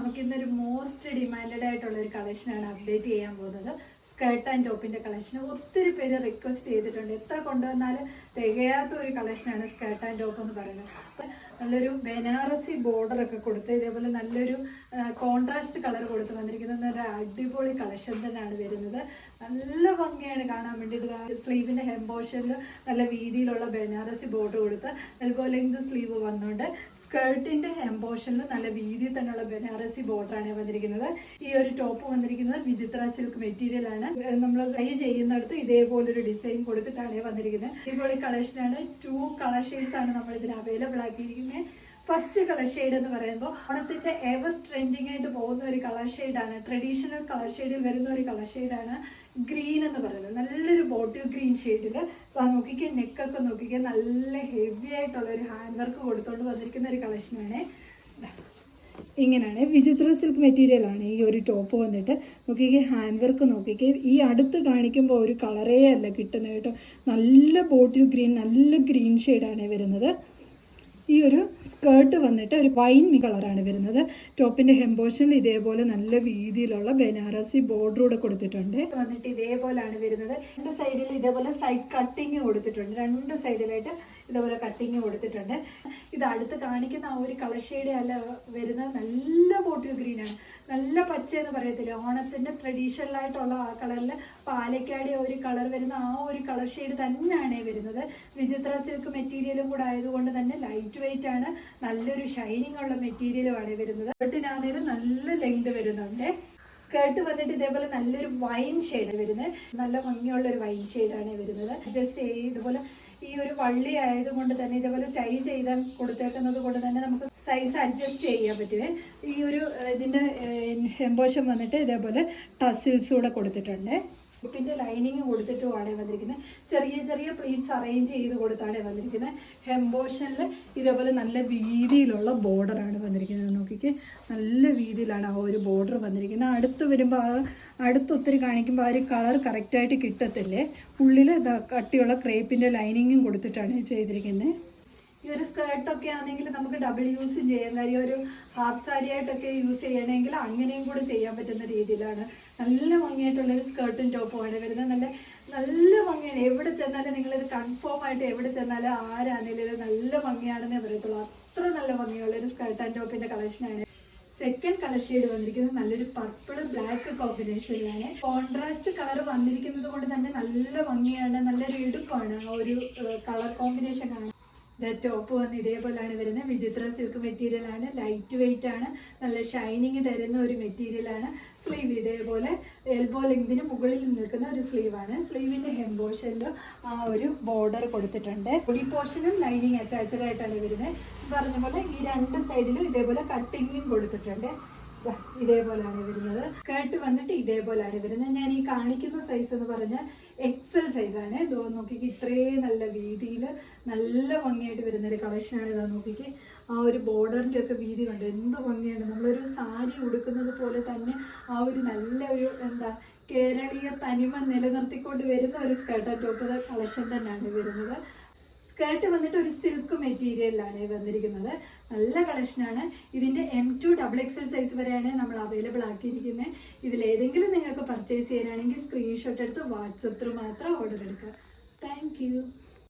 നമുക്ക് ഇന്നൊരു most demanded ആയിട്ടുള്ള ഒരു കളക്ഷനാണ് അപ്ഡേറ്റ് ചെയ്യാൻ പോകുന്നത്. സ്കേർട്ട് ആൻഡ് ടോപ്പിന്റെ കളക്ഷൻ ഒത്തിരി പേര് റിക്വസ്റ്റ് ചെയ്തിട്ടുണ്ട്. എത്ര കൊണ്ടുവന്നാലും തികയാത്ത ഒരു കളക്ഷനാണ് സ്കേർട്ട് ആൻഡ് ടോപ്പ് എന്ന് പറയുന്നത്. നല്ലൊരു ബനാറസി ബോർഡർ ഒക്കെ കൊടുത്ത് ഇതേപോലെ നല്ലൊരു കോൺട്രാസ്റ്റ് കളർ കൊടുത്ത് വന്നിരിക്കുന്നത് നല്ല അടിപൊളി കളക്ഷൻ തന്നെയാണ് വരുന്നത്. നല്ല ഭംഗിയാണ് കാണാൻ വേണ്ടിയിട്ട് സ്ലീവിന്റെ ഹെംബോഷനിൽ നല്ല വീതിയിലുള്ള ബനാറസി ബോർഡർ കൊടുത്ത് അതുപോലെ ലെങ്ത് സ്ലീവ് വന്നുകൊണ്ട് സ്കേർട്ടിന്റെ പോർഷനിൽ നല്ല വീതിയിൽ തന്നെയുള്ള ബനാറസി ബോർഡർ ആണ് വന്നിരിക്കുന്നത്. ഈ ഒരു ടോപ്പ് വന്നിരിക്കുന്നത് വിചിത്ര സിൽക്ക് മെറ്റീരിയൽ ആണ്. നമ്മൾ ട്രൈ ചെയ്യുന്നിടത്ത് ഇതേപോലൊരു ഡിസൈൻ കൊടുത്തിട്ടാണ് വന്നിരിക്കുന്നത്. ഇതുപോലെ കളക്ഷനാണ് ടു കളർ ഷെയ്ഡ്സ് ആണ് നമ്മൾ ഇതിന് അവൈലബിൾ ആക്കിയിരിക്കുന്നത്. ഫസ്റ്റ് കളർ ഷെയ്ഡ് എന്ന് പറയുമ്പോൾ ഓണത്തിന്റെ എവർ ട്രെൻഡിങ് ആയിട്ട് പോകുന്ന ഒരു കളർ ഷെയ്ഡാണ് ട്രഡീഷണൽ കളർ ഷെയ്ഡിൽ വരുന്ന ഒരു കളർ ഷെയ്ഡാണ് ഗ്രീൻ എന്ന് പറയുന്നത്. നല്ലൊരു ബോട്ടിൽ ഗ്രീൻ ഷെയ്ഡിൽ നോക്കിക്കേ നെക്കൊക്കെ നോക്കിക്കേ നല്ല ഹെവി ആയിട്ടുള്ള ഒരു ഹാൻഡ് വർക്ക് കൊടുത്തോണ്ട് വന്നിരിക്കുന്ന ഒരു കളക്ഷനാണ് ഇങ്ങനെയാണ് വിചിത്ര സിൽക്ക് മെറ്റീരിയൽ ആണ് ഈ ഒരു ടോപ്പ് വന്നിട്ട്. നോക്കിക്കേ ഹാൻഡ് വർക്ക് നോക്കിക്കേ. ഈ അടുത്ത് കാണിക്കുമ്പോൾ ഒരു കളറേ അല്ല കിട്ടുന്നത് കേട്ടോ. നല്ല ബോട്ടിൽ ഗ്രീൻ നല്ല ഗ്രീൻ ഷെയ്ഡാണ് വരുന്നത്. ഈ ഒരു സ്കേർട്ട് വന്നിട്ട് ഒരു വൈൻ കളറാണ് വരുന്നത്. ടോപ്പിന്റെ ഹെംബോഷനിൽ ഇതേപോലെ നല്ല വീതിയിലുള്ള ബനാറസി ബോർഡർ കൂടെ കൊടുത്തിട്ടുണ്ട്. വന്നിട്ട് ഇതേപോലെയാണ് വരുന്നത്. രണ്ട് സൈഡിൽ ഇതേപോലെ സൈഡ് കട്ടിങ് കൊടുത്തിട്ടുണ്ട്. രണ്ട് സൈഡിലായിട്ട് ഇതേപോലെ കട്ടിങ് കൊടുത്തിട്ടുണ്ട്. ഇത് അടുത്ത് കാണിക്കുന്ന ആ ഒരു കളർ ഷെയ്ഡ് അല്ല വരുന്നത് നല്ല ബോട്ടിൽ ഗ്രീൻ ആണ്. നല്ല പച്ച എന്ന് പറയത്തില്ല. ഓണത്തിന്റെ ട്രഡീഷണൽ ആയിട്ടുള്ള ആ കളറിൽ പാലക്കാടി ഒരു കളർ വരുന്ന ആ ഒരു കളർ ഷെയ്ഡ് തന്നെയാണ് വരുന്നത്. വിചിത്ര സിൽക്ക് മെറ്റീരിയലും കൂടെ ആയതുകൊണ്ട് തന്നെ ലൈറ്റ് വെയിറ്റ് ആണ്. നല്ലൊരു ഷൈനിങ് ഉള്ള മെറ്റീരിയലും ആണ് വരുന്നത്. ഷർട്ടിനാണേലും നല്ല ലെങ്ത് വരുന്നുണ്ട്. സ്കേർട്ട് വന്നിട്ട് ഇതേപോലെ നല്ലൊരു വൈൻ ഷെയ്ഡ് വരുന്നത്. നല്ല ഭംഗിയുള്ള ഒരു വൈൻ ഷെയ്ഡാണ് വരുന്നത്. ജസ്റ്റ് ഇതുപോലെ ഈ ഒരു വള്ളി ആയതുകൊണ്ട് തന്നെ ഇതേപോലെ ടൈ ചെയ്ത് കൊടുത്തേക്കുന്നത് കൊണ്ട് തന്നെ നമുക്ക് സൈസ് അഡ്ജസ്റ്റ് ചെയ്യാൻ പറ്റുമേ ഈ ഒരു ഇതിന്റെ എംബോഷം വന്നിട്ട് ഇതേപോലെ ടസിൽസ് കൂടെ കൊടുത്തിട്ടുണ്ട്. പിന്നെ ലൈനിങ് കൊടുത്തിട്ടുമാണ് വന്നിരിക്കുന്നത്. ചെറിയ ചെറിയ പ്ലീറ്റ്സ് അറേഞ്ച് ചെയ്ത് കൊടുത്താണ് വന്നിരിക്കുന്നത്. ഹെംബോഷനിൽ ഇതേപോലെ നല്ല വീതിയിലുള്ള ബോർഡറാണ് വന്നിരിക്കുന്നത്. നോക്കിക്ക് നല്ല വീതിയിലാണ് ആ ഒരു ബോർഡർ വന്നിരിക്കുന്നത്. അടുത്ത് വരുമ്പോൾ ആ അടുത്ത് ഒത്തിരി കാണിക്കുമ്പോൾ ആ ഒരു കളർ കറക്റ്റായിട്ട് കിട്ടത്തില്ലേ? ഉള്ളിൽ കട്ടിയുള്ള ക്രേപ്പിന്റെ ലൈനിങ്ങും കൊടുത്തിട്ടാണ് ചെയ്തിരിക്കുന്നത്. സ്കേർട്ടൊക്കെ ആണെങ്കിൽ നമുക്ക് ഡബിൾ യൂസ് ചെയ്യാൻ കാര്യം ഒരു ഹാഫ് സാരി ആയിട്ടൊക്കെ യൂസ് ചെയ്യണമെങ്കിൽ അങ്ങനെയും കൂടെ ചെയ്യാൻ പറ്റുന്ന രീതിയിലാണ്. നല്ല ഭംഗിയായിട്ടുള്ള ഒരു സ്കേർട്ടും ടോപ്പുമാണ് വരുന്നത്. നല്ല നല്ല ഭംഗിയാണ്. എവിടെ ചെന്നാലും നിങ്ങളിത് കൺഫേം ആയിട്ട് എവിടെ ചെന്നാലും ആരാണെങ്കിലും നല്ല ഭംഗിയാണെന്നേ പറയത്തുള്ളൂ. അത്ര നല്ല ഭംഗിയുള്ള ഒരു സ്കേർട്ട് ആൻഡ് ടോപ്പിന്റെ കളക്ഷനാണ് സെക്കൻഡ് കളർ ഷെയ്ഡ് വന്നിരിക്കുന്നത് നല്ലൊരു പർപ്പിൾ ബ്ലാക്ക് കോമ്പിനേഷനിലാണ് കോൺട്രാസ്റ്റ് കളർ വന്നിരിക്കുന്നത് കൊണ്ട് തന്നെ നല്ല ഭംഗിയാണ്. നല്ലൊരു എടുപ്പാണ് ആ ഒരു കളർ കോമ്പിനേഷൻ കാണാൻ ടോപ്പ് വന്ന് ഇതേപോലെയാണ് വരുന്നത്. വിചിത്ര സിൽക്ക് മെറ്റീരിയൽ ആണ്. ലൈറ്റ് വെയിറ്റ് ആണ്. നല്ല ഷൈനിങ് തരുന്ന ഒരു മെറ്റീരിയൽ ആണ്. സ്ലീവ് ഇതേപോലെ എൽബോ ലെങ്തിന് മുകളിൽ നിൽക്കുന്ന ഒരു സ്ലീവ് ആണ്. സ്ലീവിന്റെ ഹെംബോഷനിൽ ആ ഒരു ബോർഡർ കൊടുത്തിട്ടുണ്ട്. ബോഡി പോർഷനും ലൈനിങ് അറ്റാച്ച്ഡ് ആയിട്ടാണ് വരുന്നത്. പറഞ്ഞ പോലെ ഈ രണ്ട് സൈഡിലും ഇതേപോലെ കട്ടിങ്ങും കൊടുത്തിട്ടുണ്ട്. ഇതേപോലെയാണ് വരുന്നത്. സ്കേർട്ട് വന്നിട്ട് ഇതേപോലെയാണ് വരുന്നത്. ഞാൻ ഈ കാണിക്കുന്ന സൈസ് എന്ന് പറഞ്ഞാൽ എക്സൽ സൈസാണ് ഇതോ നോക്കിക്ക് ഇത്രയും നല്ല വീതിയിൽ നല്ല ഭംഗിയായിട്ട് വരുന്ന ഒരു കളക്ഷനാണ് ഇതാ നോക്കിക്ക്. ആ ഒരു ബോർഡറിന്റെ ഒക്കെ വീതി കണ്ട്? എന്ത് ഭംഗിയാണ്. നമ്മളൊരു സാരി ഉടുക്കുന്നത് പോലെ തന്നെ ആ ഒരു നല്ല ഒരു എന്താ കേരളീയ തനിമ നിലനിർത്തിക്കൊണ്ട് വരുന്ന ഒരു സ്കേർട്ട് ടോപ്പ് കളക്ഷൻ തന്നെയാണ് വരുന്നത്. സ്കേർട്ട് വന്നിട്ട് ഒരു സിൽക്ക് മെറ്റീരിയലിലാണ് വന്നിരിക്കുന്നത്. നല്ല കളക്ഷനാണ് ഇതിന്റെ M to double XL size വരെയാണ് നമ്മൾ അവൈലബിൾ ആക്കിയിരിക്കുന്നത് ഇതിൽ ഏതെങ്കിലും നിങ്ങൾക്ക് പർച്ചേസ് ചെയ്യാനാണെങ്കിൽ സ്ക്രീൻഷോട്ട് എടുത്ത് വാട്സപ്പ് ത്രൂ മാത്രം ഓർഡർ എടുക്കുക. താങ്ക്